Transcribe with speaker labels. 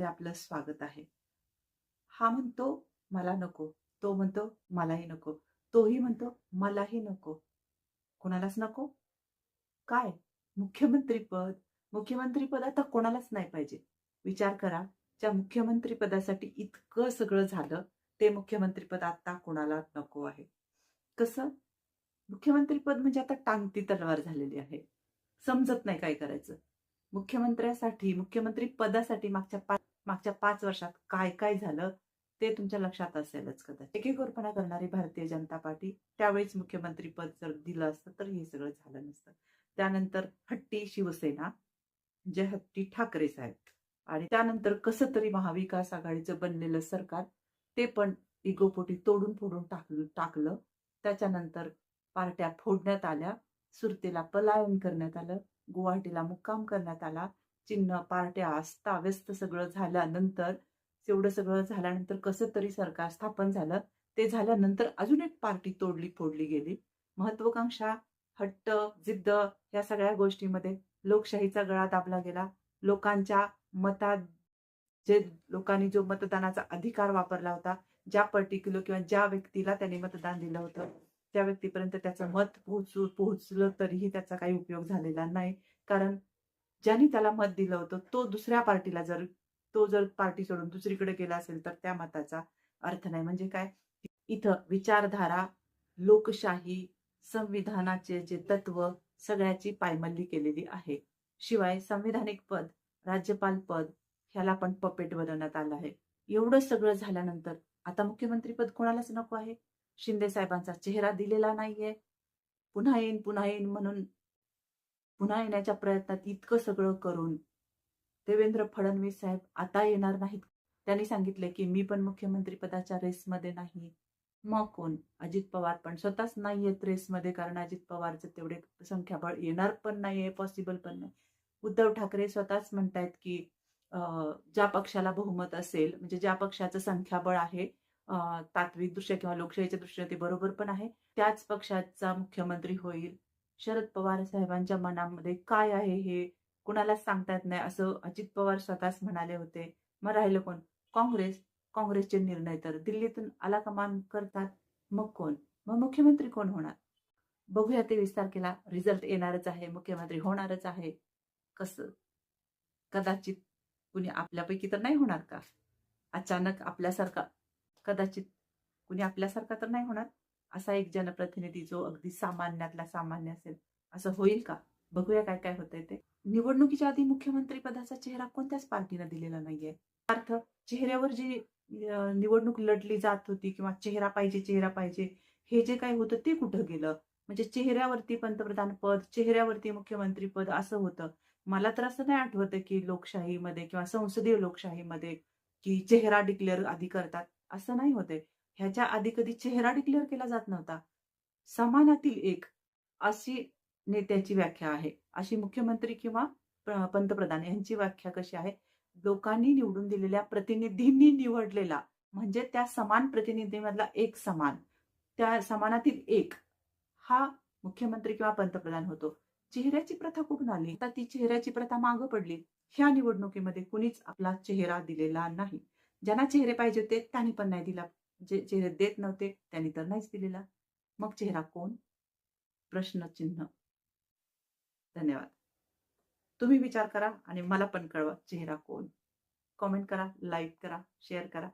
Speaker 1: मध्ये आपलं स्वागत आहे. हा म्हणतो मला नको. तो म्हणतो मलाही नको. तोही म्हणतो मलाही नको. कोणालाच नको? काय? मुख्यमंत्री पद मुख्यमंत्री पद आता कोणालाच नाही पाहिजे. विचार करा ज्या मुख्यमंत्री पदासाठी इतकं सगळं झालं ते मुख्यमंत्री पद आता कोणाला नको आहे. कसं? मुख्यमंत्री पद म्हणजे आता टांगती तलवार झालेली आहे. समजत नाही काय करायचं. मुख्यमंत्र्यासाठी मुख्यमंत्री पदासाठी मागच्या पाच मागच्या पाच वर्षात काय काय झालं ते तुमच्या लक्षात असेलच कदाचित. एकेकोरपणा करणारी भारतीय जनता पार्टी त्यावेळेस मुख्यमंत्री पद जर दिलं असतं तर हे सगळं झालं नसतं. त्यानंतर हट्टी शिवसेना जे हट्टी ठाकरे साहेब. आणि त्यानंतर कसं तरी महाविकास आघाडीचं बनलेलं सरकार ते पण इगोपोटी तोडून फोडून टाकलं टाकलं. त्याच्यानंतर पार्ट्या फोडण्यात आल्या सुरतेला पलायन करण्यात आलं गुवाहाटीला मुक्काम करण्यात आला चिन्ह पार्ट्या अस्ताव्यस्त सगळं झाल्यानंतर एवढं सगळं झाल्यानंतर कसं तरी सरकार स्थापन झालं ते झाल्यानंतर अजून एक पार्टी तोडली फोडली गेली. महत्वाकांक्षा हट्ट जिद्द या सगळ्या गोष्टीमध्ये लोकशाहीचा गळा दाबला गेला. लोकांच्या मतात जे लोकांनी जो मतदानाचा अधिकार वापरला होता ज्या पर्टिक्युलर किंवा ज्या व्यक्तीला त्यांनी मतदान दिलं होतं त्या व्यक्तीपर्यंत त्याचं मत पोहोचू पोहोचलं तरीही त्याचा काही उपयोग झालेला नाही. कारण ज्यांनी त्याला मत दिलं होतं तो दुसऱ्या पार्टीला जर तो जर पार्टी सोडून दुसरीकडे गेला असेल तर त्या मताचा अर्थ नाही. म्हणजे काय? इथं विचारधारा लोकशाही संविधानाचे जे तत्व सगळ्याची पायमल्ली केलेली आहे. शिवाय संविधानिक पद राज्यपाल पद ह्याला पण पपेट बनवण्यात आलं आहे. एवढं सगळं झाल्यानंतर आता मुख्यमंत्री पद कोणालाच नको आहे? शिंदे साहेबांचा चेहरा दिलेला नाहीये. पुन्हा येईन पुन्हा येईन म्हणून पुन्हा येण्याच्या प्रयत्नात इतकं सगळं करून देवेंद्र फडणवीस साहेब आता येणार नाहीत. त्यांनी सांगितले की मी पण मुख्यमंत्री पदाच्या रेसमध्ये नाही. मग कोण? अजित पवार पण स्वतःच नाही आहेत रेसमध्ये कारण अजित पवारचं तेवढे संख्याबळ येणार पण नाहीये पॉसिबल पण नाही. उद्धव ठाकरे स्वतःच म्हणतायत की ज्या पक्षाला बहुमत असेल म्हणजे ज्या पक्षाचं संख्याबळ आहे तात्विक दृष्ट्या किंवा लोकशाहीच्या दृष्टीने ते बरोबर पण आहे त्याच पक्षाचा मुख्यमंत्री होईल. शरद पवार साहेबांच्या मनामध्ये काय आहे हे कुणालाच सांगता येत नाही असं अजित पवार स्वतःच म्हणाले होते. मग राहिलं कोण? काँग्रेस. काँग्रेसचे निर्णय तर दिल्लीतून आला कमान करतात. मग कोण? मग मुख्यमंत्री कोण होणार? बघूया ते विस्तार तारखेला रिझल्ट येणारच आहे मुख्यमंत्री होणारच आहे. कसं? कदाचित कुणी आपल्यापैकी तर नाही होणार का? अचानक आपल्यासारखा कदाचित कुणी आपल्यासारखा तर नाही होणार? असा एक जनप्रतिनिधी जो अगदी सामान्यातला सामान्य असेल. असं होईल का? बघूया काय काय होतंय ते. निवडणुकीच्या आधी मुख्यमंत्री पदाचा चेहरा कोणत्याच पार्टीनं दिलेला नाहीये. अर्थ चेहऱ्यावर जी निवडणूक लढली जात होती किंवा चेहरा पाहिजे चेहरा पाहिजे हे जे काय होतं ते कुठं गेलं? म्हणजे चेहऱ्यावरती पंतप्रधान पद चेहऱ्यावरती मुख्यमंत्री पद असं होतं. मला तर असं नाही आठवत की लोकशाहीमध्ये किंवा संसदीय लोकशाहीमध्ये की चेहरा डिक्लेअर आधी करतात. असं नाही होते ह्याच्या आधी कधी चेहरा डिक्लेअर केला जात नव्हता. समानातील एक अशी नेत्याची व्याख्या आहे. अशी मुख्यमंत्री किंवा पंतप्रधान यांची व्याख्या कशी आहे? लोकांनी निवडून दिलेल्या प्रतिनिधींनी निवडलेला म्हणजे त्या समान प्रतिनिधीमधला एक समान त्या समानातील एक हा मुख्यमंत्री किंवा पंतप्रधान होतो. चेहऱ्याची प्रथा कुठून आली? आता ती चेहऱ्याची प्रथा मागं पडली. ह्या निवडणुकीमध्ये कुणीच आपला चेहरा दिलेला नाही. ज्यांना चेहरे पाहिजे होते त्यांनी पण नाही दिला. जे चेहरे देत नव्हते त्यांनी तर नाहीच दिलेला. मग चेहरा कोण? प्रश्नचिन्ह. धन्यवाद. तुम्ही विचार करा आणि मला पण कळवा चेहरा कोण. कॉमेंट करा लाईक करा शेअर करा.